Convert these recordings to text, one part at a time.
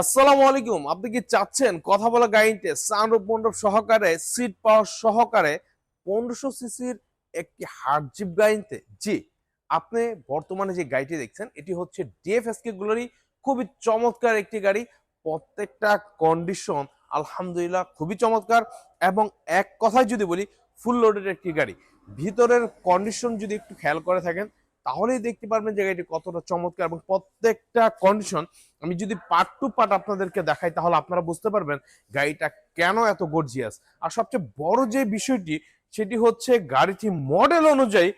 আসসালামু আলাইকুম। আপনি কি চাচ্ছেন কথা বলা গাড়িতে সানরূপ মণ্ডপ সহকারে, সিট পাওয়ার সহকারে পনেরোশো সিসির একটি হার্ড জিপ গাড়িতে জি, আপনি বর্তমানে যে গাড়িটি দেখছেন, এটি হচ্ছে ডিএফএসকে গুলোরই খুবই চমৎকার একটি গাড়ি। প্রত্যেকটা কন্ডিশন আলহামদুলিল্লাহ খুবই চমৎকার এবং এক কথায় যদি বলি ফুল লোডেড একটি গাড়ি। ভিতরের কন্ডিশন যদি একটু খেয়াল করে থাকেন তাহলেই দেখতে পারবেন যে গাড়িটি কতটা চমৎকার এবং প্রত্যেকটা কন্ডিশন আমি যদি পার্ট টু পার্ট আপনাদেরকে দেখাই, তাহলে আপনারা বুঝতে পারবেন গাড়িটা কেন এত গর্জিয়াস আর সবচেয়ে বড় যে বিষয়টি, সেটি হচ্ছে গাড়িটি মডেল অনুযায়ী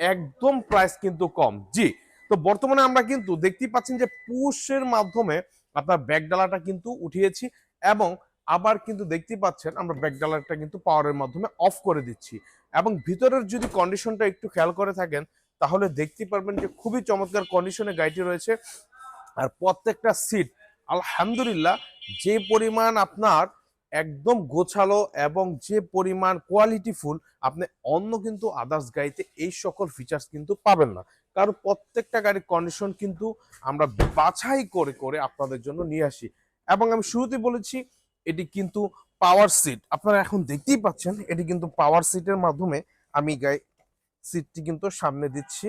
একদম প্রাইস কিন্তু কম। জি, তো বর্তমানে আমরা কিন্তু দেখতেই পাচ্ছেন যে পুশের মাধ্যমে আপনার ব্যাক ডালাটা কিন্তু উঠিয়েছি এবং আবার কিন্তু দেখতে পাচ্ছেন আমরা ব্যাক ডালারটা কিন্তু পাওয়ারের মাধ্যমে অফ করে দিচ্ছি। এবং ভিতরের যদি কন্ডিশনটা একটু খেয়াল করে থাকেন তাহলে দেখতে পারবেন যে খুবই চমৎকার কন্ডিশনে গাড়িটি রয়েছে। আর প্রত্যেকটা সিট আলহামদুলিল্লাহ, যে পরিমাণ আপনার একদম গোছালো এবং যে পরিমাণ কোয়ালিটি ফুল আপনি অন্য কিন্তু আদার্স গাড়িতে এই সকল ফিচার্স কিন্তু পাবেন না। কারণ প্রত্যেকটা গাড়ির কন্ডিশন কিন্তু আমরা বাছাই করে করে আপনাদের জন্য নিয়ে আসি। এবং আমি শুরুতে বলেছি, এটি কিন্তু পাওয়ার সিট আপনারা এখন দেখতেই পাচ্ছেন, এটি কিন্তু পাওয়ার সিটের মাধ্যমে আমি গাই সিটটি কিন্তু সামনে দিচ্ছি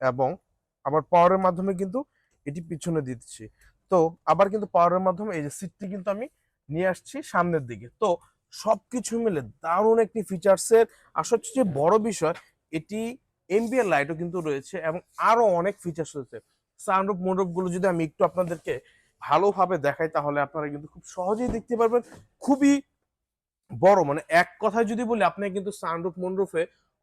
এবং আবার পাওয়ারের মাধ্যমে কিন্তু এটি পিছনে দিচ্ছি। তো আবার কিন্তু পাওয়ারের মাধ্যমে এই যে সিটটি কিন্তু আমি নিয়ে আসছি সামনের দিকে। তো সবকিছু মিলে দারুণ একটি ফিচার্সের আর সবচেয়ে বড় বিষয়, এটি এমবিএল লাইটও কিন্তু রয়েছে এবং আরও অনেক ফিচার্স রয়েছে। সানরূপ মন্ডপগুলো যদি আমি একটু আপনাদেরকে ভালোভাবে দেখাই তাহলে আপনারা কিন্তু খুব সহজেই দেখতে পারবেন। খুবই বড় মানে এক কথায় যদি বলি, আপনি কিন্তু সানরূপ মন্ডপে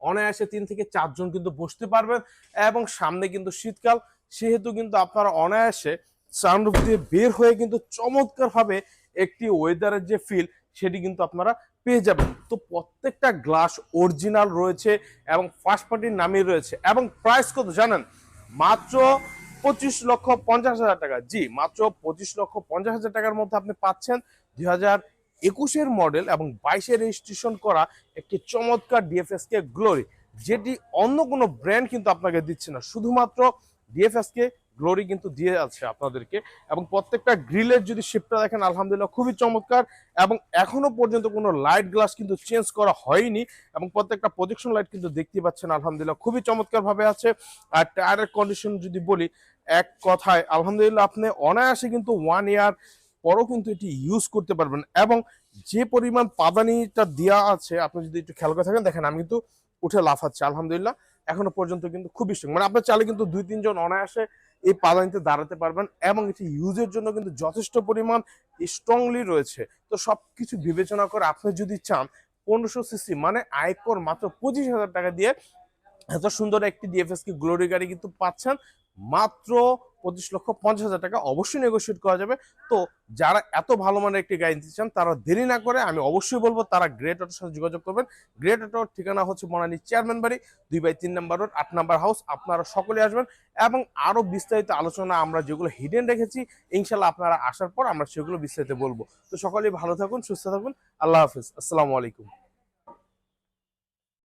অনায়াসে তিন থেকে চারজন কিন্তু বসতে পারবেন এবং সামনে কিন্তু শীতকাল, সেহেতু কিন্তু আপনারা অনায়াসে সানরূপ দিয়ে বের হয়ে কিন্তু চমৎকার ভাবে একটি ওয়েদারের যে ফিল সেটি কিন্তু আপনারা পেয়ে যাবেন। তো প্রত্যেকটা গ্লাস অরিজিনাল রয়েছে এবং ফার্স্ট পার্টির নামই রয়েছে। এবং প্রাইস কত জানেন? মাত্র পঁচিশ লক্ষ পঞ্চাশ হাজার টাকা। জি, মাত্র পঁচিশ লক্ষ পঞ্চাশ হাজার টাকার মধ্যে আপনি পাচ্ছেন দুই হাজার একুশের মডেল এবং বাইশের রেজিস্ট্রেশন করা একটি চমৎকার ডিএফএস কে গ্লোরি যেটি অন্য কোনো ব্র্যান্ড কিন্তু আপনাকে দিচ্ছে না। শুধুমাত্র ডিএফএস কে গ্লোরি কিন্তু দিয়ে আছে আপনাদেরকে এবং প্রত্যেকটা গ্রিলের যদি শিপটা দেখেন, আলহামদুলিল্লাহ খুবই চমৎকার এবং এখনও পর্যন্ত কোনো লাইট গ্লাস কিন্তু চেঞ্জ করা হয়নি এবং প্রত্যেকটা প্রজেকশন লাইট কিন্তু দেখতে পাচ্ছেন, আলহামদুলিল্লাহ খুবই চমৎকার ভাবে আছে। আর টায়ারের কন্ডিশন যদি বলি, এক কথায়, আলহামদুলিল্লাহ আপনি অনায়াসে কিন্তু ওয়ান ইয়ার পরও কিন্তু এটি ইউজ করতে পারবেন। এবং যে পরিমাণ পাদানিটা দেওয়া আছে, আপনি যদি একটু খেয়াল করে থাকেন, দেখেন আমি কিন্তু উঠে লাফাচ্ছি, আলহামদুলিল্লাহ। এখনও পর্যন্ত কিন্তু খুবই স্ট্রং মানে আপনার চালে কিন্তু দুই, তিনজন অনায়াসে এই পাদানিতে দাঁড়াতে পারবেন এবং এটি ইউজের জন্য কিন্তু যথেষ্ট পরিমাণ স্ট্রংলি রয়েছে। তো সব কিছু বিবেচনা করে আপনি যদি চান, পনেরোশো সিসি মানে আয়কর মাত্র পঁচিশ হাজার টাকা দিয়ে এত সুন্দর একটি ডিএফএস কি গ্লোরি গাড়ি কিন্তু পাচ্ছেন। মাত্র পঁচিশ লক্ষ পঞ্চাশ হাজার টাকা অবশ্যই নেগোসিয়েট করা যাবে। তো যারা এত ভালো মানের একটি গাড়ি নিতে চান, তারা দেরি না করে আমি অবশ্যই বলব, তারা গ্রেট অটোর সাথে যোগাযোগ করবেন। গ্রেট অটোর ঠিকানা হচ্ছে মনালী চেয়ারম্যান বাড়ি, দুই বাই তিন নাম্বার রোড আট নাম্বার হাউস আপনারা সকলে আসবেন এবং আরও বিস্তারিত আলোচনা আমরা যেগুলো হিডেন রেখেছি ইনশাল্লাহ আপনারা আসার পর আমরা সেগুলো বিস্তারিত বলব। তো সকলেই ভালো থাকুন, সুস্থ থাকুন। আল্লাহ হাফিজ। আসসালামু আলাইকুম।